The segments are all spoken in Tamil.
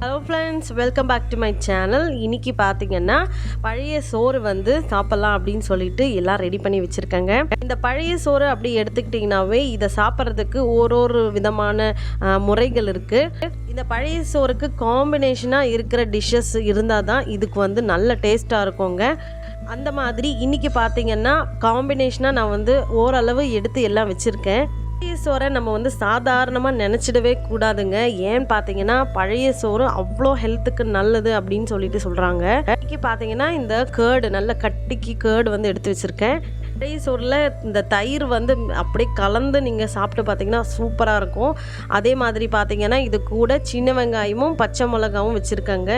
Hello friends welcome back to my channel இன்னைக்கு பார்த்தீங்கன்னா பழைய சோறு வந்து சாப்பிட்லாம் அப்படின்னு சொல்லிட்டு எல்லாம் ரெடி பண்ணி வச்சுருக்கேங்க. இந்த பழைய சோறு அப்படி எடுத்துக்கிட்டிங்கனாவே இதை சாப்பிட்றதுக்கு ஒரு ஒரு விதமான முறைகள் இருக்குது இந்த பழைய சோறுக்கு காம்பினேஷனாக இருக்கிற டிஷ்ஷஸ் இருந்தால் தான் இதுக்கு வந்து நல்ல டேஸ்ட்டாக இருக்குங்க. அந்த மாதிரி இன்னைக்கு பார்த்தீங்கன்னா காம்பினேஷனாக நான் வந்து ஓரளவு எடுத்து எல்லாம் வச்சுருக்கேன். பழைய சோறை நம்ம வந்து சாதாரணமாக நினச்சிடவே கூடாதுங்க. ஏன்னு பார்த்தீங்கன்னா பழைய சோறு அவ்வளோ ஹெல்த்துக்கு நல்லது அப்படின்னு சொல்லிட்டு சொல்கிறாங்க இன்னைக்கு பார்த்தீங்கன்னா இந்த கேர்டு நல்ல கட்டிக்கு கேர்டு வந்து எடுத்து வச்சுருக்கேன். பழைய சோறில் இந்த தயிர் வந்து அப்படியே கலந்து நீங்கள் சாப்பிட்டு பார்த்தீங்கன்னா சூப்பராக இருக்கும். அதே மாதிரி பார்த்தீங்கன்னா இது கூட சின்ன வெங்காயமும் பச்சை மிளகாவும் வச்சுருக்காங்க.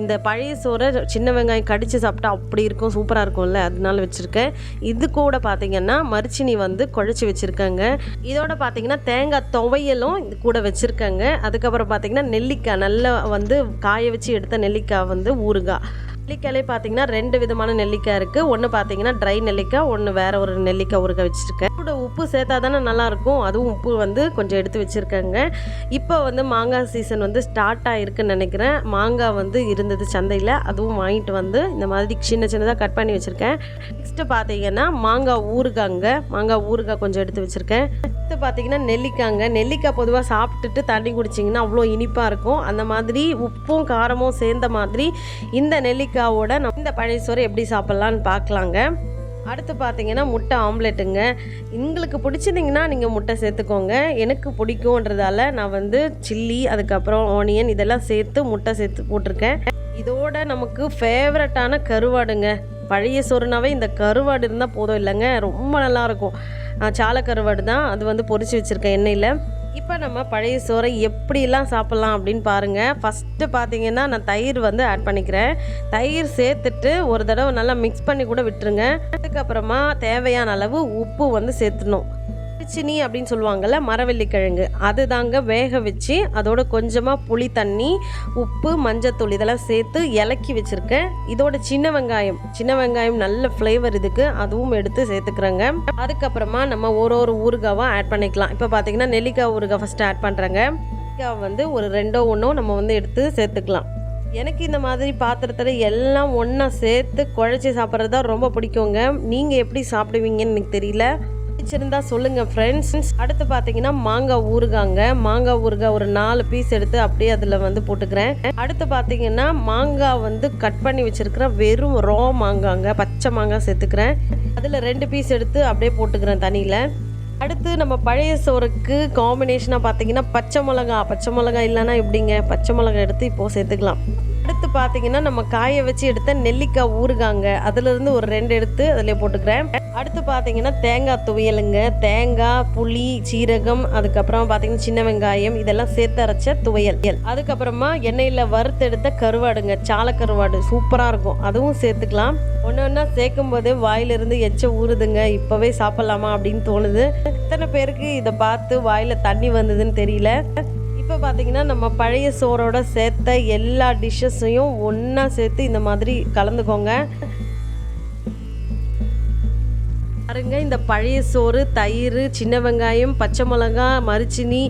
இந்த பழைய சோறை சின்ன வெங்காயம் கடித்து சாப்பிட்டா அப்படி இருக்கும் சூப்பராக இருக்கும்ல அதனால வச்சுருக்கேன். இது கூட பார்த்தீங்கன்னா மரிச்சினி வந்து குழச்சி வச்சுருக்காங்க. இதோட பார்த்தீங்கன்னா தேங்காய் துவையலும் இது கூட வச்சுருக்காங்க. அதுக்கப்புறம் பார்த்தீங்கன்னா நெல்லிக்காய் நல்லா வந்து காய வச்சு எடுத்த நெல்லிக்காய் வந்து ஊறுகாய். நெல்லிக்காயிலே பார்த்தீங்கன்னா ரெண்டு விதமான நெல்லிக்காய் இருக்குது ஒன்று பார்த்தீங்கன்னா ட்ரை நெல்லிக்காய் ஒன்று வேற ஒரு நெல்லிக்காய் ஊறுகாய் வச்சுருக்கேன். கூட உப்பு சேர்த்தா தானே நல்லாயிருக்கும். அதுவும் உப்பு வந்து கொஞ்சம் எடுத்து வச்சுருக்கேங்க. இப்போ வந்து மாங்காய் சீசன் வந்து ஸ்டார்ட் ஆகிருக்குன்னு நினைக்கிறேன். மாங்காய் வந்து இருந்தது சந்தையில். அதுவும் வாங்கிட்டு வந்து இந்த மாதிரி சின்ன சின்னதாக கட் பண்ணி வச்சுருக்கேன். நெக்ஸ்ட்டு பார்த்தீங்கன்னா மாங்காய் ஊறுகாங்க மாங்காய் ஊறுகாய் கொஞ்சம் எடுத்து வச்சுருக்கேன். அடுத்து பார்த்தீங்கன்னா நெல்லிக்காங்க. நெல்லிக்காய் பொதுவாக சாப்பிட்டுட்டு தண்ணி குடிச்சிங்கன்னா அவ்வளோ இனிப்பாக இருக்கும். அந்த மாதிரி உப்பும் காரமும் சேர்ந்த மாதிரி இந்த நெல்லிக்காவோட நம்ம இந்த பழைய சோறு எப்படி சாப்பிட்லான்னு பார்க்கலாங்க. அடுத்து பார்த்தீங்கன்னா முட்டை ஆம்லெட்டுங்க. உங்களுக்கு பிடிச்சிருந்தீங்கன்னா நீங்கள் முட்டை சேர்த்துக்கோங்க. எனக்கு பிடிக்கும்ன்றதால நான் வந்து சில்லி அதுக்கப்புறம் ஆனியன் இதெல்லாம் சேர்த்து முட்டை சேர்த்து போட்டிருக்கேன். இதோட நமக்கு ஃபேவரட்டான கருவாடுங்க. பழைய சோறுனாவே இந்த கருவாடு இருந்தால் போதும் இல்லைங்க. ரொம்ப நல்லாயிருக்கும் சாலக்கருவாடு தான். அது வந்து பொறிச்சு வச்சுருக்கேன் எண்ணெயில். இப்போ நம்ம பழைய சோறை எப்படிலாம் சாப்பிட்லாம் அப்படின்னு பாருங்கள் ஃபஸ்ட்டு பார்த்தீங்கன்னா நான் தயிர் வந்து ஆட் பண்ணிக்கிறேன். தயிர் சேர்த்துட்டு ஒரு தடவை நல்லா மிக்ஸ் பண்ணி கூட விட்டுருங்க. அதுக்கப்புறமா தேவையான அளவு உப்பு வந்து சேர்த்துணும் சினி அப்படின்னு சொல்லுவாங்கள்ல மரவள்ளிக்கிழங்கு. அது தாங்க வேக வச்சு அதோட கொஞ்சமாக புளி தண்ணி உப்பு மஞ்சத்தூள் இதெல்லாம் சேர்த்து இலக்கி வச்சுருக்கேன். இதோட சின்ன வெங்காயம் சின்ன வெங்காயம் நல்ல ஃப்ளேவர் இதுக்கு அதுவும் எடுத்து சேர்த்துக்கிறேங்க. அதுக்கப்புறமா நம்ம ஒரு ஒரு ஊறுகாவாக ஆட் பண்ணிக்கலாம். இப்போ பார்த்தீங்கன்னா நெல்லிக்காய் ஊறுகாய் ஃபஸ்ட்டு ஆட் பண்ணுறேங்க நெல்லிக்காய் வந்து ஒரு ரெண்டோ ஒன்றோ நம்ம வந்து எடுத்து சேர்த்துக்கலாம். எனக்கு இந்த மாதிரி பாத்திரத்தில் எல்லாம் ஒன்றா சேர்த்து குழச்சி சாப்பிட்றது தான் ரொம்ப பிடிக்குங்க. நீங்கள் எப்படி சாப்பிடுவீங்கன்னு எனக்கு தெரியல. பிடிச்சிருந்தா சொல்லுங்கள் ஃப்ரெண்ட்ஸ் அடுத்து பார்த்தீங்கன்னா மாங்காய் ஊறுகாங்க. மாங்காய் ஊறுகாய் ஒரு நாலு பீஸ் எடுத்து அப்படியே அதில் வந்து போட்டுக்கிறேன். அடுத்து பார்த்தீங்கன்னா மாங்காய் வந்து கட் பண்ணி வச்சிருக்கிறேன் வெறும் ரோ மாங்காங்க பச்சை மாங்காய் சேர்த்துக்கிறேன். அதில் ரெண்டு பீஸ் எடுத்து அப்படியே போட்டுக்கிறேன் தண்ணியில். அடுத்து நம்ம பழைய சோறுக்கு காம்பினேஷனாக பார்த்தீங்கன்னா பச்சை மிளகா. பச்சை மிளகா இல்லைன்னா எப்படிங்க? பச்சை மிளகா எடுத்து இப்போது சேர்த்துக்கலாம். அடுத்து பார்த்தீங்கன்னா நம்ம காய வச்சு எடுத்த நெல்லிக்காய் ஊறுகாங்க. அதுலேருந்து ஒரு ரெண்டு எடுத்து அதில் போட்டுக்கிறேன். அடுத்து பார்த்தீங்கன்னா தேங்காய் துவையலுங்க. தேங்காய் புளி சீரகம் அதுக்கப்புறம் பார்த்தீங்கன்னா சின்ன வெங்காயம் இதெல்லாம் சேர்த்து அரைச்ச துவையல். அதுக்கப்புறமா எண்ணெயில் வறுத்தெடுத்த கருவாடுங்க. சால கருவாடு சூப்பராக இருக்கும். அதுவும் சேர்த்துக்கலாம். ஒன்று ஒன்றா சேர்க்கும் போது வாயிலிருந்து எச்ச ஊறுதுங்க. இப்போவே சாப்பிட்லாமா அப்படின்னு தோணுது. எத்தனை பேருக்கு இதை பார்த்து வாயில் தண்ணி வந்ததுன்னு தெரியல. இப்போ பார்த்தீங்கன்னா நம்ம பழைய சோறோட சேர்த்த எல்லா டிஷ்ஷஸையும் ஒன்றா சேர்த்து இந்த மாதிரி கலந்துக்கோங்க. பாருங்க இந்த பழைய சோறு தயிர் சின்ன வெங்காயம் பச்சை மிளகா மரிச்சினி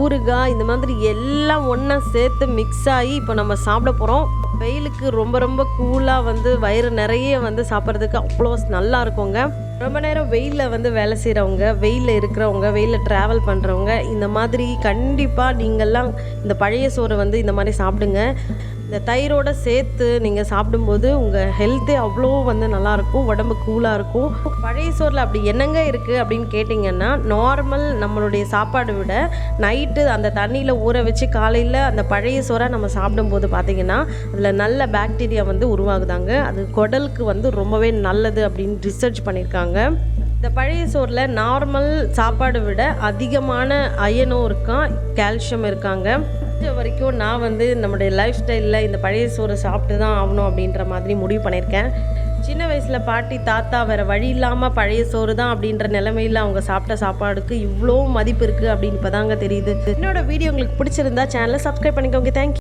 ஊறுகாய் இந்த மாதிரி எல்லாம் ஒன்றா சேர்த்து மிக்ஸ் ஆகி இப்போ நம்ம சாப்பிட போகிறோம் வெயிலுக்கு ரொம்ப ரொம்ப கூலாக வந்து வயிறு நிறைய வந்து சாப்பிட்றதுக்கு அவ்வளோ நல்லா இருக்குங்க. ரொம்ப நேரம் வெயிலில் வந்து வேலை செய்கிறவங்க வெயிலில் இருக்கிறவங்க வெயிலில் ட்ராவல் பண்ணுறவங்க இந்த மாதிரி கண்டிப்பாக நீங்கள்லாம் இந்த பழைய சோறு வந்து இந்த மாதிரி சாப்பிடுங்க. இந்த தயிரோட சேர்த்து நீங்கள் சாப்பிடும்போது உங்கள் ஹெல்த்தே அவ்வளோ வந்து நல்லாயிருக்கும் உடம்பு கூலாக இருக்கும். பழைய சோறில் அப்படி என்னங்க இருக்குது அப்படின்னு கேட்டிங்கன்னா நார்மல் நம்மளுடைய சாப்பாடை விட நைட்டு அந்த தண்ணியில் ஊற வச்சு காலையில் அந்த பழைய சோறை நம்ம சாப்பிடும்போது பார்த்திங்கன்னா அதில் நல்ல பாக்டீரியா வந்து உருவாகுதாங்க. அது குடலுக்கு வந்து ரொம்பவே நல்லது அப்படின்னு ரிசர்ச் பண்ணியிருக்காங்க. இந்த பழைய சோறில் நார்மல் சாப்பாடை விட அதிகமான அயனும் இருக்கான் கால்சியம் இருக்காங்க. முடிஞ்ச வரைக்கும் நான் வந்து நம்முடைய லைஃப் ஸ்டைலில் இந்த பழைய சோறு சாப்பிட்டு தான் ஆகணும் அப்படின்ற மாதிரி முடிவு பண்ணியிருக்கேன். சின்ன வயசில் பாட்டி தாத்தா வேறு வழி இல்லாமல் பழைய சோறு தான் அப்படின்ற நிலமையில் அவங்க சாப்பிட்ட சாப்பாடுக்கு இவ்வளோ மதிப்பு இருக்குது அப்படின்னு இப்போ தாங்க தெரியுது. என்னோட வீடியோ உங்களுக்கு பிடிச்சிருந்தா சேனலை சப்ஸ்கிரைப் பண்ணிக்கோங்க. தேங்க்யூ